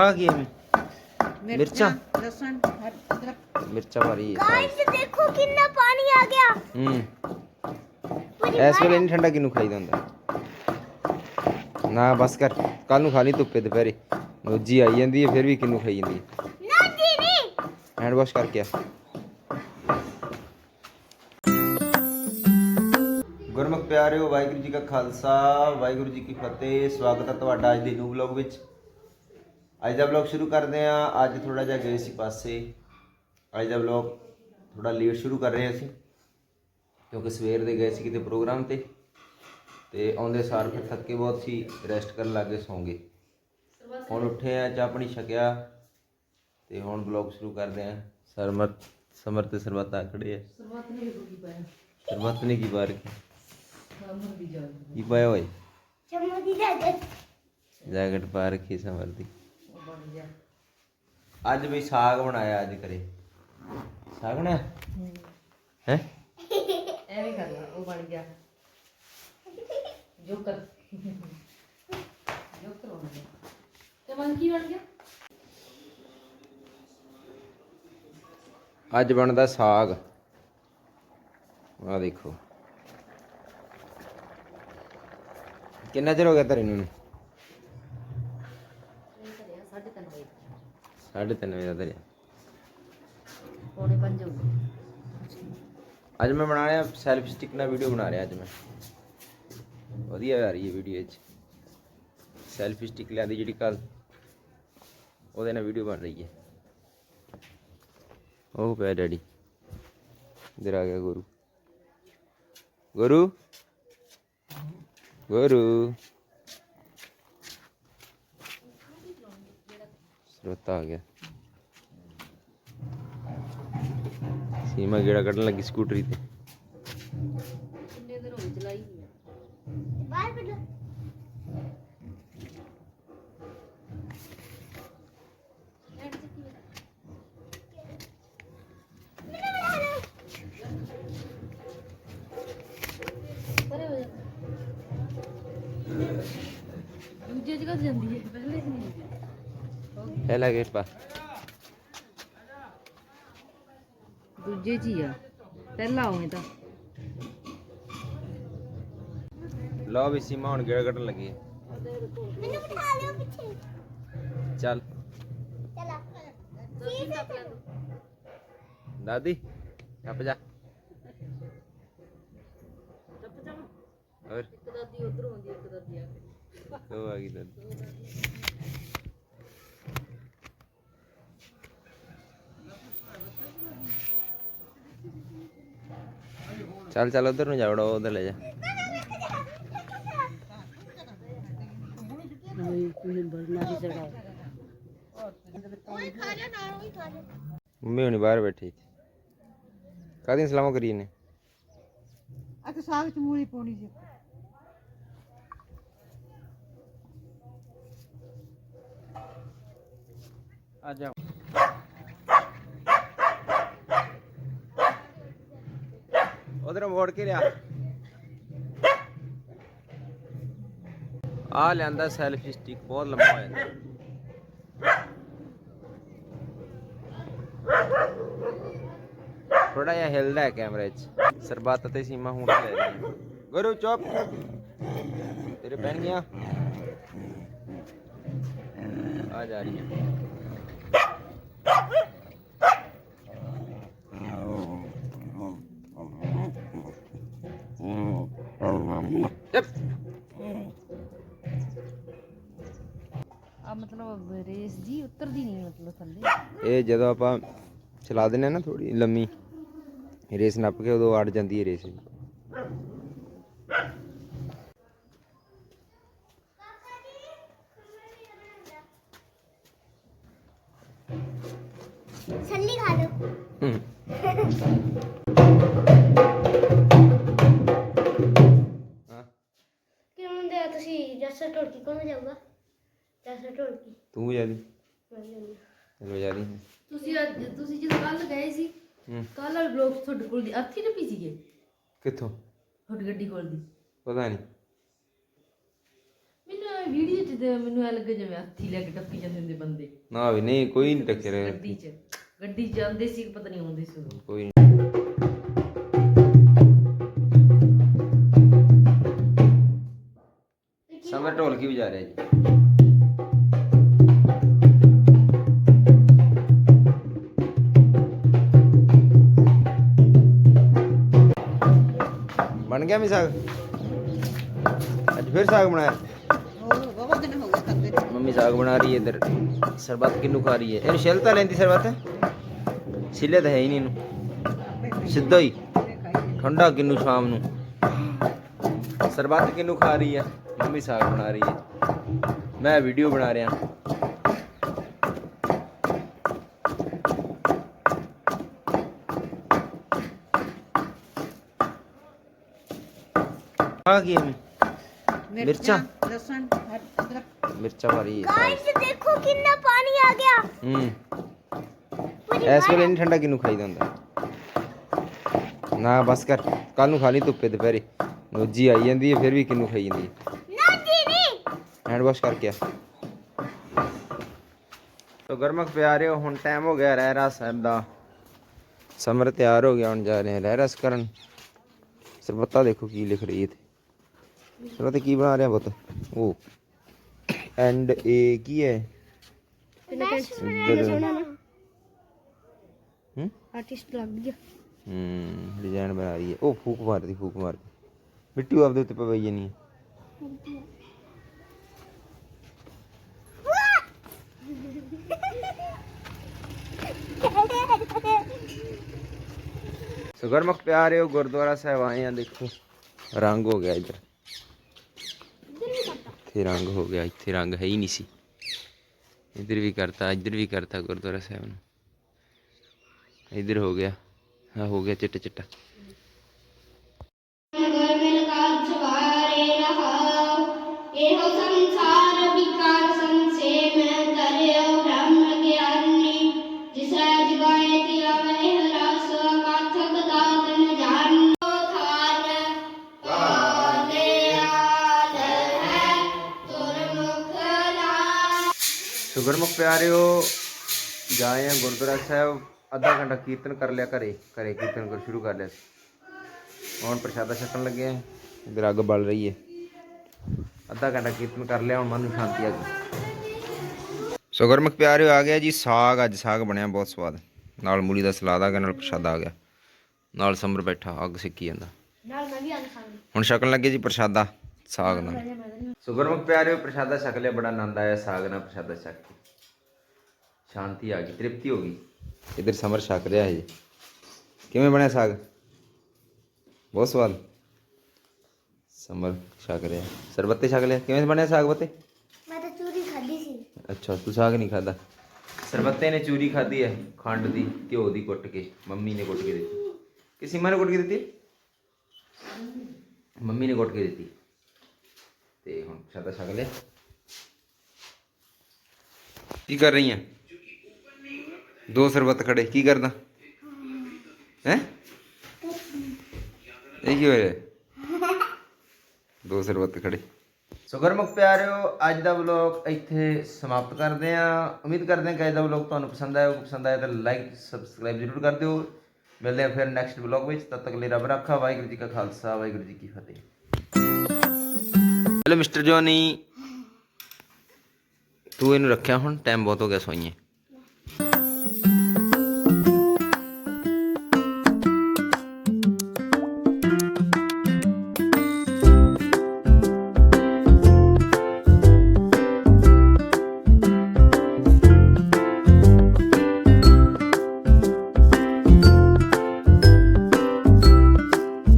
ਆ ਕੀ ਐਵੇਂ ਮਿਰਚਾਂ ਲਸਣ ਅਦਰਕ ਮਿਰਚਾਂ ਭਾਰੀ ਹੈ ਗਾਇਸ ਦੇਖੋ ਕਿੰਨਾ ਪਾਣੀ ਆ ਗਿਆ। ਹੂੰ। ਐਸ ਵੇਲੇ ਨਹੀਂ ਠੰਡਾ ਕਿਨੂੰ ਖਾਈਦਾ ਹੁੰਦਾ। ਨਾ ਬਸ ਕਰ। ਕੱਲ ਨੂੰ ਖਾ ਧੁੱਪੇ ਦੁਪਹਿਰੇ। ਰੋਜੀ ਆਈ ਜਾਂਦੀ ਹੈ ਫਿਰ ਵੀ ਕਿਨੂੰ ਖਾਈ ਜਾਂਦੀ ਹੈ। ਨਾ ਜੀ ਨਹੀਂ ਹੈਂਡ ਵਾਸ਼ ਕਰਕੇ ਆ। ਗੁਰਮੁਖ ਪਿਆਰਿਓ ਵਾਹਿਗੁਰੂ ਜੀ ਕਾ ਖਾਲਸਾ ਵਾਹਿਗੁਰੂ ਜੀ ਕੀ ਫਤਿਹ। ਸਵਾਗਤ ਹੈ ਤੁਹਾਡਾ ਅੱਜ ਦੇ ਨਿਊ ਵਲੌਗ ਵਿੱਚ। ਅੱਜ ਦਾ ਵਲੌਗ ਸ਼ੁਰੂ ਕਰਦੇ ਆ ਅੱਜ ਥੋੜਾ ਜਿਹਾ ਗਏ ਸੀ ਪਾਸੇ। ਅੱਜ ਦਾ ਵਲੌਗ ਥੋੜਾ ਲੇਟ ਸ਼ੁਰੂ ਕਰ ਰਹੇ ਅਸੀਂ ਕਿਉਂਕਿ ਸਵੇਰ ਦੇ ਗਏ ਸੀ ਕਿਤੇ ਪ੍ਰੋਗਰਾਮ ਤੇ। ਤੇ ਆਉਂਦੇ ਸਾਰ ਫਿਰ ਥੱਕੇ ਬਹੁਤ ਸੀ ਰੈਸਟ ਕਰਨ ਲੱਗੇ ਸੌਂਗੇ ਹੁਣ ਉੱਠੇ ਆ ਚਾਹ ਪਾਣੀ ਛਕਿਆ ਤੇ ਹੁਣ ਵਲੌਗ ਸ਼ੁਰੂ ਕਰਦੇ ਆ ਸਰਮਤ ਸਮਰ ਤੇ ਸਰਬਤ ਆ ਖੜੇ ਆ। ਸਰਬਤ ਨਹੀਂ ਕੀ ਪਾਇਆ ਸਰਬਤ ਨੇ ਕੀ ਬਾਰ ਕੀ? ਕੀ ਪਾਇਆ ਹੋਏ ਚਮੜੀ ਦਾ ਜੈਕਟ ਪਾ ਰੱਖੀ ਸਮਰ ਦੀ। ਅੱਜ ਵੀ ਸਾਗ ਬਣਾਇਆ ਅੱਜ ਕਰੇ ਸਾਗ ਬਣਾਇਆ? ਹੈ। ਐਵੇਂ ਕਰ ਲਾ ਉਹ ਬਣ ਗਿਆ। ਜੋਕਰ ਜੋਕਰ ਬਣ ਗਿਆ ਤੇ ਮਨ ਕੀ ਬਣ ਗਿਆ? ਅੱਜ ਬਣਦਾ ਸਾਗ। ਆ ਦੇਖੋ। ਕਿੰਨਾ ਚਿਰ ਹੋ ਗਿਆ ਤੇਰੇ ਨੂੰ 3:30 ਵਜੇ ਦਾ ਧਰਿਆ ਪੌਣੇ 5 ਹੋ ਅੱਜ ਮੈਂ ਬਣਾ ਰਿਹਾ ਸੈਲਫ ਸਟਿਕ ਨਾਲ ਵੀਡੀਓ ਬਣਾ ਰਿਹਾ ਅੱਜ ਮੈਂ ਵਧੀਆ ਆ ਰਹੀ ਹੈ ਵੀਡੀਓ ਵਿੱਚ ਸੈਲਫ ਸਟਿਕ ਲਿਆਂਦੀ ਜਿਹੜੀ ਕੱਲ ਉਹਦੇ ਨਾਲ ਵੀਡੀਓ ਬਣ ਰਹੀ ਹੈ ਉਹ ਪਿਆ ਡੈਡੀ ਇਧਰ ਆ ਗਿਆ ਗੁਰੂ ਗੁਰੂ ਗੁਰੂ ਰਤਾ ਆ ਗਿਆ। ਸੀਮਾ ਗੇੜਾ ਕੱਢਣ ਲੱਗੀ ਸਕੂਟਰੀ ਤੇ। ਕਿੰਨੇ ਦਿਨ ਹੋਏ ਚਲਾਈ ਬਾਹਰ ਬੜਾ ਦੂਜੀ ਜਗ੍ਹਾ ਜਾਂਦੀ ਹੈ। ਲੱਗੇ ਪਾ ਦੂਜੇ ਜੀ ਆ। ਪਹਿਲਾ ਹੋਏ ਤਾਂ। ਲਓ ਵੀ ਸੀਮਾ ਹੁਣ ਗੇੜ ਕੱਢਣ ਲੱਗੀ ਹੈ। ਮੈਨੂੰ ਬਿਠਾ ਲਿਓ ਪਿੱਛੇ। ਚੱਲ। ਚਲਾ ਚੀਜ਼ ਹੈ ਦਾਦੀ ਟੱਪ ਜਾ। ਟੱਪ ਜਾ। ਹੋਰ। ਇੱਕ ਦਾਦੀ ਉਧਰ ਆਉਂਦੀ ਇੱਕ ਦਾਦੀ ਆ ਕੇ। ਉਹ ਆ ਗਈ ਦਾਦੀ। ચાલ ચાલ ઉધર નું જાવડો ઉધર લઈ જા મમ્મી ઓની બહાર બેઠી કાદી સલામો કરીને આ તો સાગ ਚ મૂળી પોણી છે આ જાઓ ਉਧਰ ਮੋੜ ਕੇ ਲਿਆ। ਆ ਲਿਆਂਦਾ ਸੈਲਫੀ ਸਟਿਕ ਬਹੁਤ ਲੰਮਾ ਹੋ ਜਾਂਦਾ ਥੋੜਾ ਜਿਹਾ ਹਿਲਦਾ ਹੈ ਕੈਮਰੇ 'ਚ। ਸਰਬੱਤ ਤੇ ਸੀਮਾ ਹੁਣ ਲੈ ਰਹੀ ਗੁਰੂ ਚੁੱਪ। ਤੇਰੇ ਪੈਣ ਗਿਆ ਆ ਜਾ ਰਹੀ ਹੈ ਆ ਮਤਲਬ ਰੇਸ ਜੀ ਉਤਰਦੀ ਨਹੀਂ ਮਤਲਬ ਥੱਲੇ। ਇਹ ਜਦੋਂ ਆਪਾਂ ਚਲਾ ਦਿੰਨੇ ਆ ਨਾ ਥੋੜੀ ਲੰਮੀ, ਰੇਸ ਨੱਪ ਕੇ ਉਦੋਂ ਅੜ ਜਾਂਦੀ ਹੈ ਰੇਸ ਦੇ ਤੁਸੀਂ ਜੱਸਾ ਢੋਲਕੀ ਕੌਣ ਜਾਊਗਾ ਜੱਸਾ ਢੋਲਕੀ। ਤੂੰ ਜਾ ਦੀ। ਮੈਂ ਜਾਊਂਗੀ। ਚਲੋ ਜਾ ਦੀ। ਤੁਸੀਂ ਅੱਜ ਤੁਸੀਂ ਜਦੋਂ ਕੱਲ ਗਏ ਸੀ ਹੂੰ। ਕੱਲ ਵਾਲੇ ਬਲੌਗ ਤੁਹਾਡੇ ਕੋਲ ਦੀ ਅੱਥੀ ਨੱਪੀ ਸੀਗੇ? ਕਿੱਥੋਂ? ਤੁਹਾਡੀ ਗੱਡੀ ਕੋਲ ਦੀ। ਪਤਾ ਨਹੀਂ। ਮੈਨੂੰ ਵੀਡੀਓ 'ਚ ਤੇ ਮੈਨੂੰ ਐ ਲੱਗੇ ਜਿਵੇਂ ਹੱਥੀ ਲੈ ਕੇ ਟੱਪੀ ਜਾਂਦੇ ਹੁੰਦੇ ਬੰਦੇ। ਨਾ ਵੀ ਨਹੀਂ ਕੋਈ ਨਹੀਂ ਟੱਕਰ ਗੱਡੀ 'ਚ। ਗੱਡੀ 'ਚ ਜਾਂਦੇ ਸੀ ਪਤਾ ਨਹੀਂ ਆਉਂਦੇ ਸੀ ਉਦੋਂ। ਕੋਈ ਸਮਰ ਢੋਲਕੀ ਵਜਾ ਰਿਹਾ ਜੀ। ਬਣ ਗਿਆ ਵੀ ਸਾਗ? ਅੱਜ ਫਿਰ ਸਾਗ ਬਣਾਇਆ? ਮੰਮੀ ਸਾਗ ਬਣਾ ਰਹੀ ਹੈ ਇਧਰ। ਸਰਬਤ ਕਿੰਨੂ ਖਾ ਰਹੀ ਹੈ? ਇਹਨੂੰ ਛਿੱਲ ਤਾਂ ਲੈਂਦੀ ਸਰਬਤ? ਛਿੱਲੇ ਤਾਂ ਹੈ ਹੀ ਨਹੀਂ ਇਹਨੂੰ। ਸਿੱਧਾ ਹੀ। ਠੰਡਾ ਕਿੰਨੂ ਸ਼ਾਮ ਨੂੰ। ਸਰਬਤ ਕਿੰਨੂ ਖਾ ਰਹੀ ਹੈ? ਮੰਮੀ ਸਾਗ ਬਣਾ ਰਹੀ ਹੈ। ਮੈਂ ਵੀਡੀਓ ਬਣਾ ਰਿਹਾ। ਆ ਕੀ ਹੈ ਮਿਰਚਾਂ ਲਸਣ ਅਦਰਕ। ਮਿਰਚਾਂ ਰਹੀ ਹੈ ਗਾਇਸ ਦੇਖੋ ਕਿੰਨਾ ਪਾਣੀ ਆ ਗਿਆ। ਹੂੰ। ਇਸ ਵੇਲੇ ਨਹੀਂ ਠੰਡਾ ਕਿਨੂੰ ਖਾਈਦਾ ਹੁੰਦਾ। ਨਾ ਬਸ ਕਰ ਕੱਲ ਨੂੰ ਖਾ ਲਈ ਧੁੱਪੇ ਦੁਪਹਿਰੇ। ਨੋਜੀ ਆਈ ਜਾਂਦੀ ਹੈ ਫਿਰ ਵੀ ਕਿਨੂੰ ਖਾਈ ਜਾਂਦੀ ਹੈ। ਹੈਂਡ ਵਾਸ਼ ਕਰਕੇ ਆ ਤੋ ਗਰਮਕ ਪਿਆਰਿਓ ਹੁਣ ਟਾਈਮ ਹੋ ਗਿਆ ਰਹਿਰਾ ਸਾਹਿਬ ਦਾ। ਸਮਰ ਤਿਆਰ ਹੋ ਗਿਆ ਹੁਣ ਜਾ ਰਹੇ ਹਾਂ ਰਹਿਰਸ ਕਰਨ। ਸਰਬੱਤਾ ਦੇਖੋ ਕੀ ਲਿਖ ਰਹੀ ਹੈ ਤੇ ਸਰਬੱਤ ਕੀ ਬਣਾ ਰਿਹਾ ਪੁੱਤ? ਉਹ। ਐਂਡ ਇਹ ਕੀ ਹੈ? ਹੂੰ? ਆਰਟਿਸਟ ਲੱਗ ਗਿਆ। ਹੂੰ ਡਿਜ਼ਾਈਨ ਬਣਾ ਰਹੀ ਹੈ। ਉਹ ਫੂਕ ਮਾਰਦੀ ਫੂਕ ਮਾਰਦੀ। ਮਿੱਟੀ ਆਪਦੇ ਉੱਤੇ ਪਈ ਜਾਨੀ ਹੈ। ਸੋ ਗਰਮਕ ਪਿਆਰਿਓ ਗੁਰਦੁਆਰਾ ਸਾਹਿਬ ਆਏ ਆ ਦੇਖੋ ਰੰਗ ਹੋ ਗਿਆ ਇੱਧਰ ਇੱਥੇ ਰੰਗ ਹੋ ਗਿਆ ਇੱਥੇ ਰੰਗ ਹੈ ਹੀ ਨਹੀਂ ਸੀ ਇੱਧਰ ਵੀ ਕਰਤਾ ਇੱਧਰ ਵੀ ਕਰਤਾ ਗੁਰਦੁਆਰਾ ਸਾਹਿਬ ਨੂੰ ਇੱਧਰ ਹੋ ਗਿਆ ਆ ਹੋ ਗਿਆ ਚਿੱਟਾ ਚਿੱਟਾ ਗੁਰ ਮਿਲ ਕਾਜ ਸਵਾਰੇ ਗੁਰਮੁਖ ਪਿਆਰਿਓ ਜਾਏ ਆ ਗੁਰਦੁਆਰਾ ਸਾਹਿਬ ਅੱਧਾ ਘੰਟਾ ਕੀਰਤਨ ਕਰ ਲਿਆ ਘਰੇ ਘਰੇ ਕੀਰਤਨ ਕਰ ਸ਼ੁਰੂ ਕਰ ਲਿਆ ਹੁਣ ਪ੍ਰਸ਼ਾਦਾ ਛਕਣ ਲੱਗੇ ਆ ਇਧਰ ਅੱਗ ਬਲ ਰਹੀ ਹੈ ਅੱਧਾ ਘੰਟਾ ਕੀਰਤਨ ਕਰ ਲਿਆ ਹੁਣ ਮਨ ਨੂੰ ਸ਼ਾਂਤੀ ਆ ਗਈ। ਸੋ ਗੁਰਮੁਖ ਪਿਆਰਿਓ ਆ ਗਿਆ ਜੀ ਸਾਗ ਅੱਜ ਸਾਗ ਬਣਿਆ ਬਹੁਤ ਸਵਾਦ। ਨਾਲ ਮੂਲੀ ਦਾ ਸਲਾਦ ਆ ਗਿਆ ਨਾਲ ਪ੍ਰਸ਼ਾਦਾ ਆ ਗਿਆ। ਨਾਲ ਸਮਰ ਬੈਠਾ ਅੱਗ ਸਿੱਕੀ ਜਾਂਦਾ। ਨਾਲ ਮੈਂ ਵੀ ਆਂ ਖਾਂਗੀ ਹੁਣ ਛਕਣ ਲੱਗੇ ਜੀ ਪ੍ਰਸ਼ਾਦਾ ਸਾਗ ਨਾਲ। ਸੋ ਗੁਰਮੁਖ ਪਿਆਰਿਓ ਪ੍ਰਸ਼ਾਦਾ ਛਕ ਲਿਆ ਬੜਾ ਆਨੰਦ ਆਇਆ ਸਾਗ ਨਾਲ ਪ੍ਰਸ਼ਾਦਾ ਛਕ ਕੇ ਸ਼ਾਂਤੀ ਆ ਗਈ ਤ੍ਰਿਪਤੀ ਹੋ ਗਈ ਇਧਰ ਸਮਰ ਛਕ ਰਿਹਾ ਹੈ ਜੀ ਕਿਵੇਂ ਬਣਿਆ ਸਾਗ ਬਹੁਤ ਸਵਾਦ ਸਮਰ ਛਕ ਰਿਹਾ ਸਰਬੱਤੇ ਛਕ ਲਿਆ ਕਿਵੇਂ ਬਣਿਆ ਸਾਗ ਬੱਤੇ ਮੈਂ ਤਾਂ ਚੂਰੀ ਖਾਧੀ ਸੀ ਅੱਛਾ ਤੂੰ ਸਾਗ ਨਹੀਂ ਖਾਦਾ ਸਰਬੱਤੇ ਨੇ ਚੂਰੀ ਖਾਧੀ ਹੈ ਖੰਡ ਦੀ ਘਿਓ ਦੀ ਕੁੱਟ ਕੇ ਮੰਮੀ ਨੇ ਕੁੱਟ ਕੇ ਦਿੱਤੀ ਕਿ ਸੀਮਾ ਨੇ ਕੁੱਟ ਕੇ ਦਿੱਤੀ ਮੰਮੀ ਨੇ ਕੁੱਟ ਕੇ ਦਿੱਤੀ ਤੇ ਹੁਣ ਸਾਦਾ ਛਕ ਲਿਆ। ਕੀ ਕਰ ਰਹੀ ਹੈ ਦੋ ਸਰਬੱਤ ਖੜੇ ਕੀ ਕਰਦਾ? ਹੈ? ਇਹ ਕੀ ਹੋ ਰਿਹਾ ਦੋ ਸਰਬੱਤ ਖੜੇ। ਸੋ ਗੁਰਮੁਖ ਪਿਆਰਿਓ ਅੱਜ ਦਾ ਵਲੌਗ ਇੱਥੇ ਸਮਾਪਤ ਕਰਦੇ ਆਂ ਉਮੀਦ ਕਰਦੇ ਹਾਂ ਕਿ ਅੱਜ ਦਾ ਵਲੌਗ ਤੁਹਾਨੂੰ ਪਸੰਦ ਆਇਆ। ਹੋਊ ਪਸੰਦ ਆਇਆ ਤਾਂ ਲਾਈਕ ਸਬਸਕ੍ਰਾਈਬ ਜ਼ਰੂਰ ਕਰ ਦਿਓ। ਮਿਲਦੇ ਹਾਂ ਫਿਰ ਨੈਕਸਟ ਵਲੌਗ ਵਿੱਚ। ਤਦ ਤੱਕ ਲਈ ਰੱਬ ਰੱਖਾ। ਵਾਹਿਗੁਰੂ ਜੀ ਕਾ ਖਾਲਸਾ। ਵਾਹਿਗੁਰੂ ਜੀ ਕੀ ਫਤਿਹ। ਚਲੋ ਮਿਸਟਰ ਜੋਨੀ ਤੂੰ ਇਹਨੂੰ ਰੱਖਿਆ ਹੁਣ ਟਾਈਮ ਬਹੁਤ ਹੋ ਗਿਆ ਸੋਈਏ।